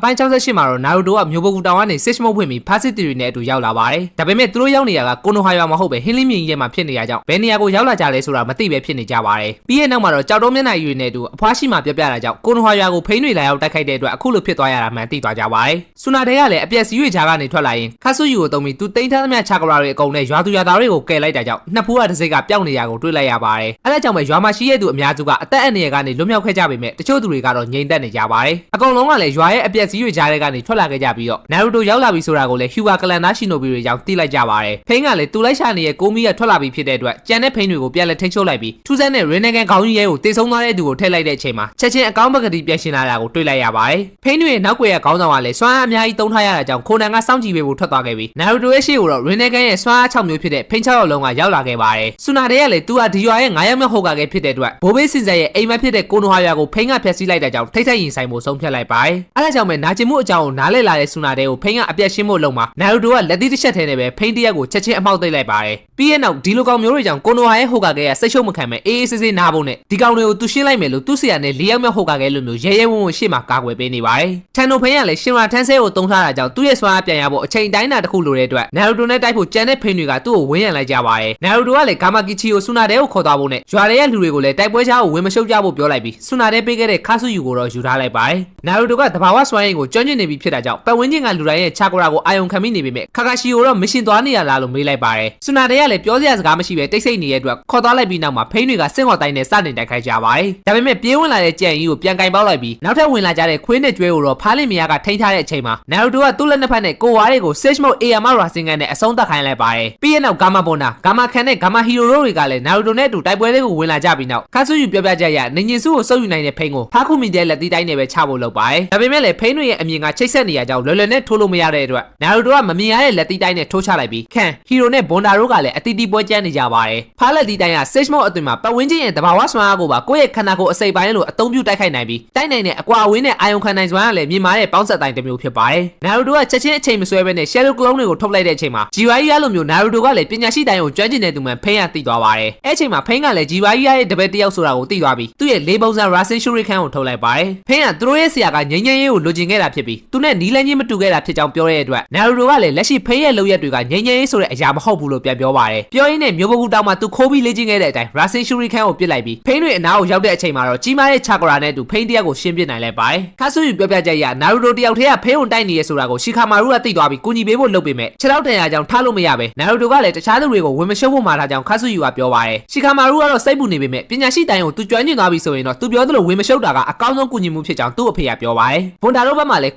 အပိုင်း68မှာတော့နာရူတိုကမျိုးပုကူတောင်ကနေစစ်ရှမုတ်ဖွင့်ပြီးဖာစစ်တီရီနဲ့အတူရောက်လာပါတယ်ဒါပေမဲ့သူတို့ရောက်နေရကကိုနိုဟာရွာမဟုတ်ပဲဟင်းလင်းမြင့်ကြီးထဲမှာဖြစ်နေရကြောင်းဘယ်နေရာကိုရောက်လာကြလဲဆိုတာမသိပဲဖြစ်နေကြပါတယ်ပြီးရဲ့နောက်မှာတော့ကြောက်တုံးမျက်နှာယူနေတူအဖွားရှိမှပြောပြတာကြောင့်ကိုနိုဟာရွာကိုဖိန်းတွေလာရောက်တိုက်ခိုက်တဲ့အတွက်အခုလိုဖြစ်သွားရတာမှန်သိသွားကြပါတယ်ဆူနာတဲကလည်းအပြက်စီးရွေချာကနေထွက်လာရင်ခါဆူယူကိုတုံးပြီးသူတိန်းထားသမျှချာကရာတွေအကုန်နဲ့ရွာသူရွာသားတွေကိုကယ်လိုက်တာကြောင့်နှစ်ဖူးကတစ်စိတ်ကပျောက်နေရကိုတွေ့လိုက်ရပါတယ်အဲဒါကြောင့်ပဲရွာမှာရှိတဲ့သူအများစုကအသက်အန္တရာယ်ကနေလွတ်မြောက်ခဲ့ကြပေမဲ့တချို့သူတွေကတော့ငြိမ်သက်နေကြပါတယ်အကုန်လုံးကလည်းရွာရဲ့အပြက်စီးရွေချာတဲ့ကနေထွက်လာခဲ့ကြပြီးတော့နာရူတိုရောက်လာပြီဆိုတာကိုလည်းဟျူဂါကလန်နာရှိနိုဘီတွေကြောင့်သိလိုက်ကြပါတယ်ဖိန်းကလည်းသူလိုက်ရှာနေတဲ့ကိုမီးကထွက်လာပြီဖြစ်တဲ့အတွက်ကြံတဲ့ဖိန်းတွေကိုပြန်လဲထိန်းချုပ်လိုက်ပြီးထူးဆန်းတဲ့ရင်းနေကန်ခေါင်းကြီးရဲကိုတေဆုံးသွားတဲ့သူကိုထည့်လိုက်တဲ့အချိန်မှာချက်ချင်းအကောင်းပကတိပြန်ရှင်လာတာကိုတွေ့လိုက်ရပါတယ်ဖိန်းတွေရဲ့နောက်ွယ်ရဲ့ခေါင်းဆောင်ကလည်းစွမ်းအားအများကြီးတုံးထားရတာကြောင့်ခိုနန်ကစောင့်ကြည့်ပေးဖို့ထွက်သွားခဲ့ပြီးနာရူတိုရဲ့ရှေ့ကိုတော့ရင်းနေကန်ရဲ့စွမ်းအား6မျိုးဖြစ်တဲ့ဖိန်း6ယောက်လုံးကရောက်လာခဲ့ပါတယ်ဆူနာတဲ့ကလည်းသူဟာဒီရွာရဲ့9ယောက်မြောက်ဟုတ်ကခဲ့ဖြစ်တဲ့အတွက်ဘိုးဘေးစင်ဆက်ရဲ့အိမ်မက်ဖြစ်တဲ့ကိုနိုဟာရွာကိုဖိန်းကဖျက်ဆီးလိုက်တဲ့ကြောင့်ထိတ်ထိတ်ရင်ဆိုင်မှုဆုံးဖြတ်လိုက်ပါတယ်အဲဒါကြောင့်ပဲနာကျင်မှုအကြောင်းကိုနားလည်လာတဲ့ဆူနာတဲ့ကိုဖိန်းကအပြတ်ရှင်းဖို့လုံမှာနာရူတိုကလက်သီးတစ်ချက်ထဲနဲ့ပဲဖိန်းတရက်ကိုချက်ချင်းအမောက်သိပ်လိုက်ပါတယ်ပြီးရဲ့နောက်ဒီလိုကောင်မျိုးတွေကြောင့်ကိုနိုဟာရဲ့ဟုတ်ကခဲ့ရစိတ်ရှုပ်မခံမဲ့အေးအေးဆေးဆေးနားဖို့နဲ့ဒီကောင်တွေကိုသူရှင်းလိုက်မယ်လို့သူ့ဆရာနဲ့၄ယောက်မြောက်ဟုတ်ကခဲ့လို့မျိုးရဲရဲဝံ့ဝံ့ရှေ့မှာကာကွယ်ပေးနေပါတယ်ထန်နိုဖိန်းကလည်းရှင်ရာထန်းဆဲကိုတုံးထားတာကြောင့်သူ့ရဲ့စွမ်းအားပြန်ရဖို့အချိန်တိုင်းတာတစ်ခုလိုတဲ့အတွက်နာရူတိုနဲ့တိုက်ဖို့ကြံတဲ့ဖိန်းတွေကသူ့ကိုဝန်းရံလိုက်ကြပါတယ်နာရူတိုကလည်းဂါမာကီချီကိုဆူနာတဲ့ကိုခေါ်သွားဖို့နဲ့ရွာရဲရဲ့လူတွေကိုလည်းတိုက်ပွဲချားကိုဝင်မရှုပ်ကြဖို့ပြောလိုက်ပြီးဆူနာတဲ့ပေးခဲ့တဲ့ခါဆူယူကိုတော့ယူထားလိုက်ပါတယ်နာရူတိုကတဘာဝစွမ်းရည်ကိုကျွမ်းကျင်နေပြီဖြစ်တာကြောင့်ပတ်ဝန်းကျင်ကလူတိုင်းရဲ့ချာကရာကိုအာယုံခံမိနေပေမဲ့ခါခါရှီကိုတော့မရှင်သွားနေရလားလို့မေးလိုက်ပါတယ်ဆူနာတဲ့ကလည်းပြောစရာစကားမရှိပဲတိတ်ဆိတ်နေတဲ့အတွက်ခေါ်သွားလိုက်ပြီးနောက်မှာဖိန်းတွေကစင့်ဟော်တိုင်းနဲ့စတင်တိုက်ခိုက်ကြပါတယ်ဒါပေမဲ့ပြေးဝင်လာတဲ့ကြံကြီးကိုပြန်ကင်ပေါက်လိုက်ပြီးနောက်ထပ်ဝင်လာကြတဲ့ခွေးနဲ့ကျွဲကိုတော့ဖားလင်မယားကထိန်းထားတဲ့အချိန်မှာနာရူတိုကသူ့လက်နှစ်ဖက်နဲ့ကိုဝါးတွေကို Sage Mode AR ရာစင်ကန်နဲ့အဆုံးသတ်ခိုင်းလိုက်ပါတယ်ပြီးရဲ့နောက်ဂါမာဘွန်နာဂါမာခန်နဲ့ဂါမာဟီရိုတို့တွေကလည်းနာရူတိုနဲ့အတူတိုက်ပွဲလေးကိုဝင်လာကြပြီးနောက်ခါဆူယူပြောပြချက်အရနေညင်စုကိုစုပ်ယူနိုင်တဲ့ဖိန်းကိုဖားခုမီတဲ့လက်သီးတိုင်းနဲ့ပဲချဖို့လုပ်ပါတယ်ဒါပေမဲ့လည်းဖိန်းတွေရဲ့အမြင်ကချိတ်ဆက်နေရကြောင်းလွယ်လွယ်နဲ့ထိုးလို့မရတဲ့အတွက်နာရူတိုကမမြင်ရတဲ့လက်သီးတိုင်းနဲ့ထိုးချလိုက်ပြီးခန်ဟီရိုနဲ့ဘွန်ဒါတို့ကလည်းအတီတီပွဲကျန်းနေကြပါတယ်ဖားလက်သီးတိုင်းက Sage Mode အသွင်မှာပတ်ဝန်းကျင်ရဲ့တဘာဝစွမ်းအားကိုပါကိုယ့်ရဲ့ခန္ဓာကိုယ်အစိပ်ပိုင်းလို့အသုံးပြုတိုက်ခိုက်နိုင်ပြီးတိုက်နိုင်တဲ့အကွာအဝေးနဲ့အာယုံခံနိုင်စွမ်းကလည်းမြင်မာတဲ့ပေါင်းဆက်တိုင်းတစ်မျိုးဖြစ်ပါတယ်နာရူတိုကချက်ချင်းအချိန်မဆွဲဘဲနဲ့ Shadow Clone တွေကိုထုတ်လိုက်တဲ့အချိန်မှာ GYE လိုမျိုးနာရူတိုကလည်းပညာရှိတိုင်းကိုကျွမ်းကျင်တဲ့သူမှဖိန်းရသိသွားပါတယ်အဲ့အချိန်မှာဖိန်းကလည်း GYE ရဲ့တပည့်တစ်ယောက်ဆိုတာကိုသိသွားပြီးသူ့ရဲ့လေးပုံစံ Rasen Shuriken ကိုထုတ်လိုက်ပါတယ်ဖိန်းကသူတို့ရဲ့ဆရာကငိမ့်ငိမ့်ရေးကိုလိုချင်ခဲ့တာဖြစ်ပြီးသူနဲ့နီးလန်းချင်းမတူခဲ့တာဖြစ်ကြောင်းပြောတဲ့အတွက်နာရူတိုကလည်းလက်ရှိဖိန်းရဲ့လုပ်ရက်တွေကငိမ့်ငိမ့်ရေးဆိုတဲ့အရာမဟုတ်ဘူးလို့ပြန်ပြောပါတယ်ပြောရင်းနဲ့မျိုးပကူတောင်မှသူခိုးပြီးလေ့ကျင့်ခဲ့တဲ့အတိုင်း Rasen Shuriken ကိုပစ်လိုက်ပြီးဖိန်းတွေအနားကိုရောက်တဲ့အချိန်မှာတော့ကြီးမားတဲ့ Chakra နဲ့အတူဖိန်းတစ်ယောက်ကိုရှင်းပြနိုင်လိုက်ပါတယ်ခါဆူယူပြောပြချက်အရနာရူတိုတယောက်တည်းကဖိန်းကိုတိုက်နေရဆိုတာကိုရှီခါမာရူကသိသွားပြီးကူညီပေးဖို့လုပ်ပေမဲ့ခြေထောက်တန်ရာကြောင့်ထားလို့မရပဲနာရူတိုကလည်းတခြားသူတွေကိုဝင်မရှုပ်ဖို့မှာထားကြောင်းခါဆူယူကပြောပါတယ်ရှီခါမာရူကတော့စိတ်ပူနေပေမဲ့ပညာရှိတိုင်းကိုသူကျွမ်းကျင်သွားပြီဆိုရင်တော့သူပြောသလိုဝင်မရှုပ်တာကအကောင်းဆုံးကူညီမှုဖြစ်ကြောင်းသူ့အဖေကပြောပါတယ်ဘွန်ဒါတို့ဘက်မှာလည်း